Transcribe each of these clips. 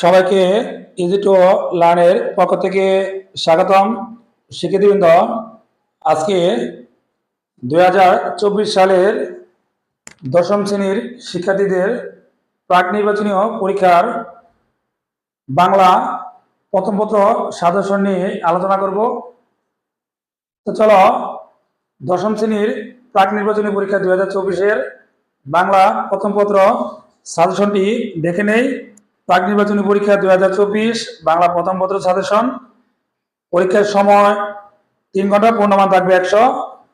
সবাইকে easy to লার্নের পক্ষ থেকে স্বাগতম। শিক্ষার্থীবৃন্দ, আজকে দুই হাজার চব্বিশ সালের দশম শ্রেণির শিক্ষার্থীদের প্রাক নির্বাচনীয় পরীক্ষার বাংলা প্রথম পত্র সাজেশন নিয়ে আলোচনা করব। তো চলো, দশম শ্রেণির প্রাক নির্বাচনী পরীক্ষা দুই হাজার চব্বিশের বাংলা প্রথম পত্র সাজেশনটি দেখে নেই। প্রাক নির্বাচনী পরীক্ষা দুই হাজার চব্বিশ, বাংলা প্রথম পত্র সাজেশন। পরীক্ষার সময় তিন ঘণ্টা পূর্ণমান থাকবে একশো।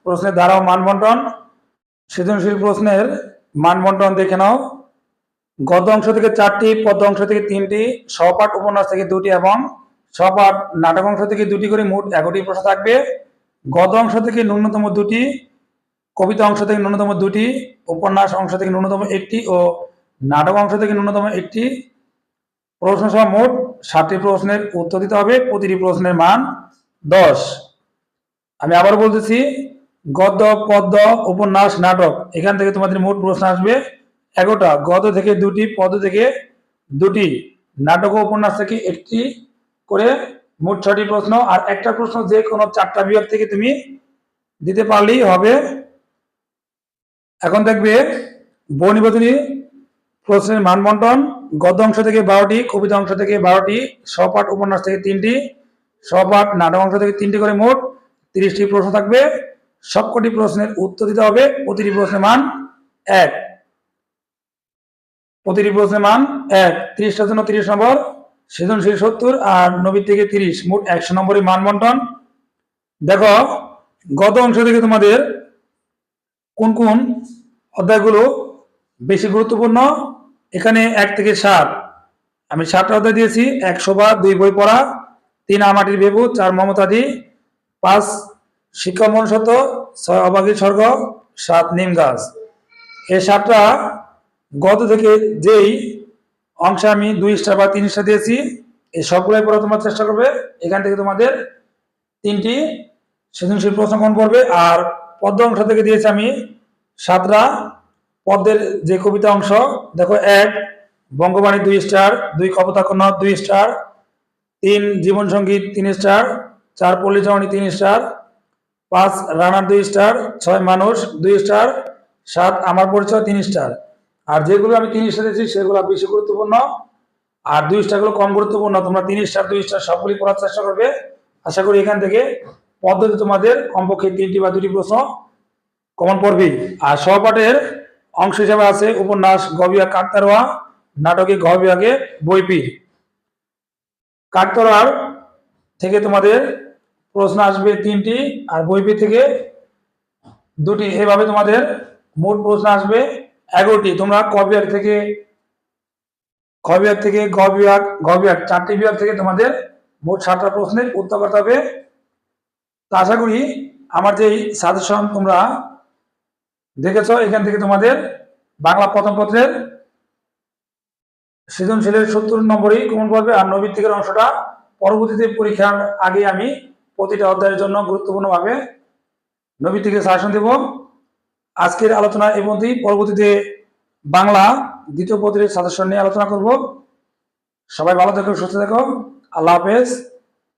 প্রশ্নের ধারা ও মানবন্টন। সৃজনশীল প্রশ্নের মানবন্টন দেখে নাও। গদ্য অংশ থেকে চারটি, পদ্য অংশ থেকে তিনটি, সহপাঠ উপন্যাস থেকে দুটি এবং সহপাঠ নাটক অংশ থেকে দুটি করে মোট এগারোটি প্রশ্ন থাকবে। গদ্য অংশ থেকে ন্যূনতম দুটি, কবিতা অংশ থেকে ন্যূনতম দুটি, উপন্যাস অংশ থেকে ন্যূনতম একটি ও নাটক অংশ থেকে ন্যূনতম একটি। প্রশ্ন সহ মোট ষাটটি প্রশ্নের উত্তর দিতে হবে। প্রতিটি প্রশ্নের মান দশ। আমি আবার বলতেছি, গদ্য, পদ্য, উপন্যাস, নাটক, এখান থেকে তোমাদের মোট প্রশ্ন আসবে এগারোটা। গদ্য থেকে দুটি, পদ্য থেকে দুটি, নাটক উপন্যাস থেকে একটি করে মোট ছটি প্রশ্ন। আর একটা প্রশ্ন যে কোনো চারটা বিভাগ থেকে তুমি দিতে পারলেই হবে। এখন দেখবে বহু প্রশ্নের মানবন্টন গদ্য অংশ থেকে বারোটি, কবিতা অংশ থেকে বারোটি, সহপাঠ উপন্যাস থেকে তিনটি, সহপাঠ নাটক অংশ থেকে তিনটি করে মোট তিরিশটি প্রশ্ন থাকবে। সবকটি প্রশ্নের উত্তর দিতে হবে। প্রতিটি প্রশ্নের মান এক। প্রতিটি প্রশ্নের মান এক। তিরিশটার জন্য তিরিশ নম্বর, সৃজনশীল সত্তর আর নব্বই থেকে তিরিশ। মোট একশো নম্বরের মান বন্টন। দেখো গত অংশ থেকে তোমাদের কোন কোন অধ্যায়গুলো বেশি গুরুত্বপূর্ণ? এখানে এক থেকে সাত। আমি সাতটা অধ্যায় দিয়েছি, একশো বার দুই বই পড়া, তিন আমাটির বেবু, চার মমতাদি, পাঁচ শিক্ষা মনুষ্যত্ব ছয় অবাগী স্বর্গ, সাত নিম গাছ। এই সাতটা গত থেকে যেই অংশে আমি দুই স্টার বা তিন স্টার দিয়েছি, এই সবগুলোই পড়া তোমার চেষ্টা করবে। এখান থেকে তোমাদের তিনটি সৃজনশীল প্রশ্ন কোন পড়বে। আর পদ্ম অংশ থেকে দিয়েছি আমি সাতটা পদ্মের যে কবিতা অংশ, দেখো এক, বঙ্গবাণী দুই স্টার দুই কপতা কন্যা দুই স্টার তিন জীবন সংগীত তিন স্টার চার, পল্লীচরণী তিন স্টার পাঁচ, রানার দুই স্টার ছয়, মানুষ দুই স্টার সাত, আমার পরিচয় তিন স্টার আর যেগুলো আমি তিন স্টার দিয়েছি, সেগুলো বেশি গুরুত্বপূর্ণ। আর দুই স্টারগুলো কম গুরুত্বপূর্ণ, তোমরা তিন স্টার দুই স্টার সবগুলি পড়ার চেষ্টা করবে। আশা করি এখান থেকে পদ্ধতি তোমাদের কমপক্ষে তিনটি বা দুটি প্রশ্ন কমন পড়বেই। আর সহপাঠের অংশ হিসেবে আছে উপন্যাস গবিয়া কাকতারোয়া, নাটকে বিভাগে বইপির কাকতারোয়ার থেকে তোমাদের প্রশ্ন আসবে তিনটি আর বইপি থেকে দুটি। এভাবে তোমাদের মোট প্রশ্ন আসবে এগারোটি। তোমরা কবিয়ার থেকে বিভাগ থেকে গ বিভাগ ঘ বিভাগ চারটি বিভাগ থেকে তোমাদের মোট সাতটা প্রশ্নের উত্তর করতে হবে। আশা করি আমার যে সাজেশন তোমরা দেখেছ? এখান থেকে তোমাদের বাংলা প্রথম পত্রের সৃজনশীলের সত্তর নম্বরই কমন পড়বে আর নবীর থেকে অংশটা পরবর্তীতে পরীক্ষার আগে আমি প্রতিটা অধ্যায়ের জন্য গুরুত্বপূর্ণভাবে থেকে শাসন দেব। আজকের আলোচনা মধ্যেই পরবর্তীতে বাংলা দ্বিতীয় পত্রের সাজেশন নিয়ে আলোচনা করব। সবাই ভালো থেকো, সুস্থ থেকো। আল্লাহ হাফেজ।